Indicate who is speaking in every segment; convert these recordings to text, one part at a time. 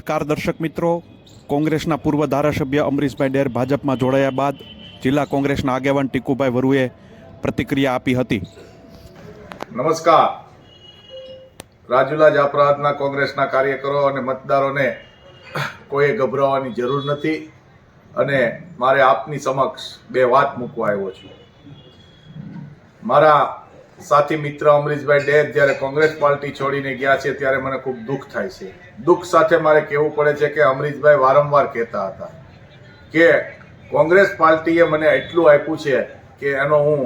Speaker 1: નમસ્કાર દર્શક મિત્રો, કોંગ્રેસના પૂર્વ ધારાસભ્ય અમરીશભાઈ ડેર ભાજપમાં જોડાયા બાદ જિલ્લા કોંગ્રેસના આગેવાન ટીકુભાઈ વરુએ પ્રતિક્રિયા આપી હતી.
Speaker 2: નમસ્કાર. રાજુલા જાફરાબાદના કોંગ્રેસના કાર્યકરો અને મતદારોને કોઈએ ગભરાવાની જરૂર નથી અને મારે આપની સમક્ષ બે વાત મૂકવા આવ્યો છું. મારા સાથી મિત્ર અમરીશભાઈ ડેર જ્યારે કોંગ્રેસ પાર્ટી છોડીને ગયા છે ત્યારે મને ખૂબ દુઃખ થાય છે. દુઃખ સાથે મારે કહેવું પડે છે કે અમરીશભાઈ વારંવાર કહેતા હતા કે કોંગ્રેસ પાર્ટીએ મને એટલું આપ્યું છે કે એનો હું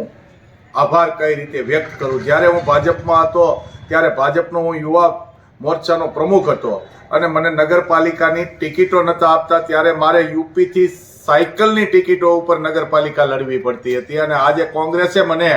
Speaker 2: આભાર કઈ રીતે વ્યક્ત કરું. જ્યારે હું ભાજપમાં હતો, ત્યારે ભાજપનો હું યુવા મોરચાનો પ્રમુખ હતો અને મને નગરપાલિકાની ટિકિટો નહોતા આપતા, ત્યારે મારે યુપીથી સાયકલની ટિકિટો ઉપર નગરપાલિકા લડવી પડતી હતી અને આજે કોંગ્રેસે મને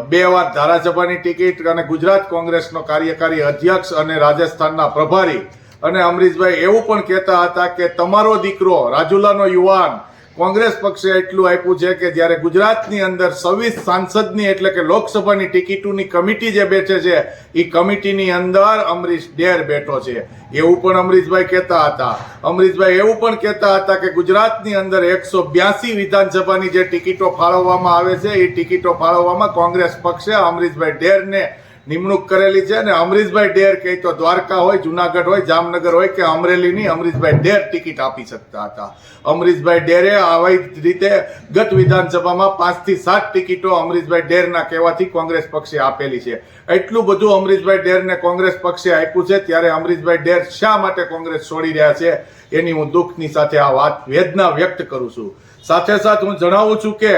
Speaker 2: બે વાર ધારાસભાની ટિકિટ અને ગુજરાત કોંગ્રેસનો કાર્યકારી અધ્યક્ષ અને રાજસ્થાનના પ્રભારી. અને અમરીશભાઈ એવું પણ કહેતા હતા કે તમારો દીકરો રાજુલાનો યુવાન કોંગ્રેસ પક્ષે એટલું આપ્યું છે કે જ્યારે ગુજરાતની અંદર સવીસ સાંસદની એટલે કે લોકસભાની ટિકિટોની કમિટી જે બેઠે છે એ કમિટીની અંદર અમરીશ ડેર બેઠો છે. એવું પણ અમરીશભાઈ કહેતા હતા. અમરીશભાઈ એવું પણ કહેતા હતા કે ગુજરાતની અંદર એકસો બ્યાસી વિધાનસભાની જે ટિકિટો ફાળવવામાં આવે છે એ ટિકિટો ફાળવવામાં કોંગ્રેસ પક્ષે અમરીશભાઈ ડેરને નિમણૂક કરેલી છે અને અમરીશભાઈ ડેર કહે તો દ્વારકા હોય, જુનાગઢ હોય, જામનગર હોય કે અમરેલીની અમરીશભાઈ ડેર ટિકિટ આપી શકતા હતા. અમરીશભાઈ ડેરે આવી રીતે ગત વિધાનસભામાં પાંચથી સાત ટિકિટો અમરીશભાઈ ડેરના કહેવાથી કોંગ્રેસ પક્ષે આપેલી છે. એટલું બધું અમરીશભાઈ ડેરને કોંગ્રેસ પક્ષે આપ્યું છે, ત્યારે અમરીશભાઈ ડેર શા માટે કોંગ્રેસ છોડી રહ્યા છે, એની હું દુઃખની સાથે આ વાત વેદના વ્યક્ત કરું છું. સાથે સાથે હું જણાવું છું કે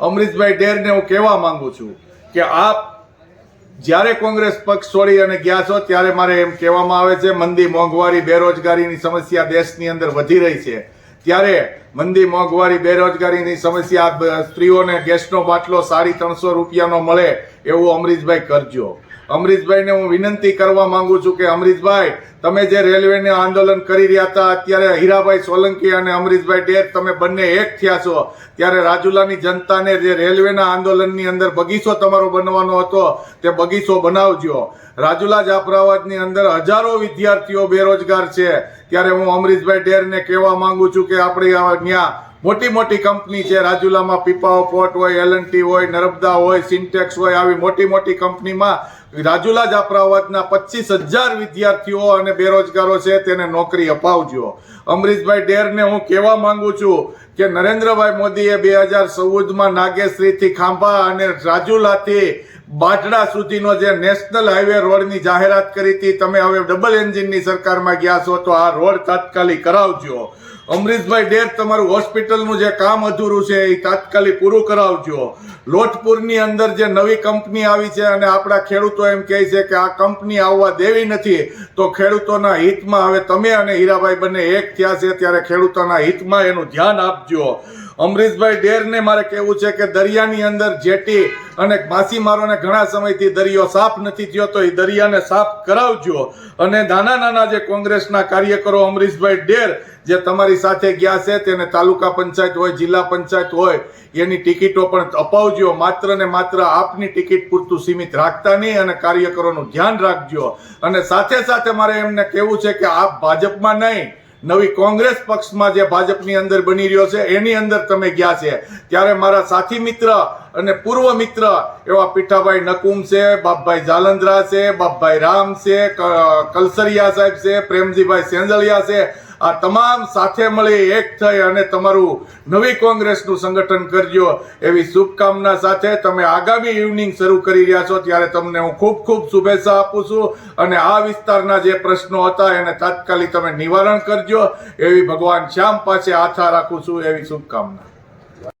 Speaker 2: અમરીશભાઈ ડેરને હું કહેવા માંગુ છું કે આપ જ્યારે કોંગ્રેસ પક્ષ છોડી અને ગયા છો, ત્યારે મારે એમ કહેવામાં આવે છે, મંદી મોંઘવારી, બેરોજગારીની સમસ્યા દેશની અંદર વધી રહી છે. ત્યારે મંદી મોંઘવારી, બેરોજગારીની સમસ્યા સ્ત્રીઓને ગેસનો બાટલો સાડી ત્રણસો રૂપિયાનો મળે એવું અમરીશભાઈ કરજો. અમરીશભાઈને હું વિનંતી કરવા માંગુ છું કે અમરીશભાઈ, તમે જે રેલવેને આંદોલન કરી રહ્યા હતા, અત્યારે હીરાભાઈ સોલંકી અને અમરીશભાઈ ડેર તમે બંને એક થયા છો. ત્યારે રાજુલાની જનતાને જે રેલવેના આંદોલનની અંદર બગીચો તમારો બનવાનો હતો, તે બગીચો બનાવજો. રાજુલા જાફરાબાદની અંદર હજારો વિદ્યાર્થીઓ બેરોજગાર છે. ત્યારે હું અમરીશભાઈ ડેરને કહેવા માંગુ છું કે આપણે ત્યાં મોટી મોટી કંપની છે. રાજુલામાં પીપાઓ પોર્ટ હોય એલએનટી હોય, નર્મદા હોય, સિન્ટેક્સ હોય, આવી મોટી મોટી કંપનીમાં રાજુલા જાફરાબાદના પચીસ હજાર વિદ્યાર્થીઓ અને બેરોજગારો છે, તેને નોકરી અપાવજો. અમરીશભાઈ ડેરને હું કહેવા માંગુ છું કે નરેન્દ્રભાઈ મોદીએ બે હજાર ચૌદમાં નાગેશ્રીથી ખાંભા અને રાજુલાથી બાટડા સુધીનો જે નેશનલ હાઈવે રોડની જાહેરાત કરી હતી, તમે હવે ડબલ એન્જિનની સરકારમાં ગયા છો, તો આ રોડ તાત્કાલિક કરાવજો. અમરીશભાઈ ડેર તમારું હોસ્પિટલનું જે કામ અધૂરું છે, એ તાત્કાલિક પૂરું કરાવજો. લોટપુરની અંદર જે નવી કંપની આવી છે, અને આપણા ખેડૂતો એમ કહે છે કે આ કંપની આવવા દેવી નથી, તો ખેડૂતોના હિતમાં હવે તમે અને હીરાભાઈ બંને એક થયા છે, ત્યારે ખેડૂતોના હિતમાં એનું ધ્યાન આપજો. અમરીશભાઈ ડેરને મારે કહેવું છે કે દરિયાની અંદર જેટી અને માછીમારોને ઘણા સમયથી દરિયો સાફ નથી થયો, તો એ દરિયાને સાફ કરાવજો. અને નાના નાના જે કોંગ્રેસના કાર્યકરો અમરીશભાઈ ડેર, જે તમારી સાથે ગયા છે, તેને તાલુકા પંચાયત હોય, જિલ્લા પંચાયત હોય, એની ટિકિટો પણ અપાવજો. માત્ર ને માત્ર આપની ટિકિટ પૂરતું સીમિત રાખતા નહીં અને કાર્યકરોનું ધ્યાન રાખજો. અને સાથે સાથે મારે એમને કહેવું છે કે આપ ભાજપમાં નહીં નવી કોંગ્રેસ પક્ષમાં જે ભાજપની અંદર બની રહ્યો છે, એની અંદર તમે ગયા છે. ત્યારે મારા સાથી મિત્ર અને પૂર્વ મિત્ર એવા પીઠાભાઈ નકુમ છે, બાપભાઈ જાલંદરા છે, બાપભાઈ રામ છે કલસરિયા સાહેબ છે, પ્રેમજીભાઈ સેંજલિયા છે આ તમામ સાથે મળી એક થઈ અને તમારું નવી કોંગ્રેસનું સંગઠન કરજો. એવી શુભકામના સાથે તમે આગામી ઇવનિંગ શરૂ કરી રહ્યા છો. ત્યારે તમને હું ખૂબ ખૂબ શુભેચ્છા આપું છું અને આ વિસ્તારના જે પ્રશ્નો હતા એને તાત્કાલિક તમે નિવારણ કરજો. એવી ભગવાન શ્યામ પાસે આશા રાખું છું. એવી શુભકામના.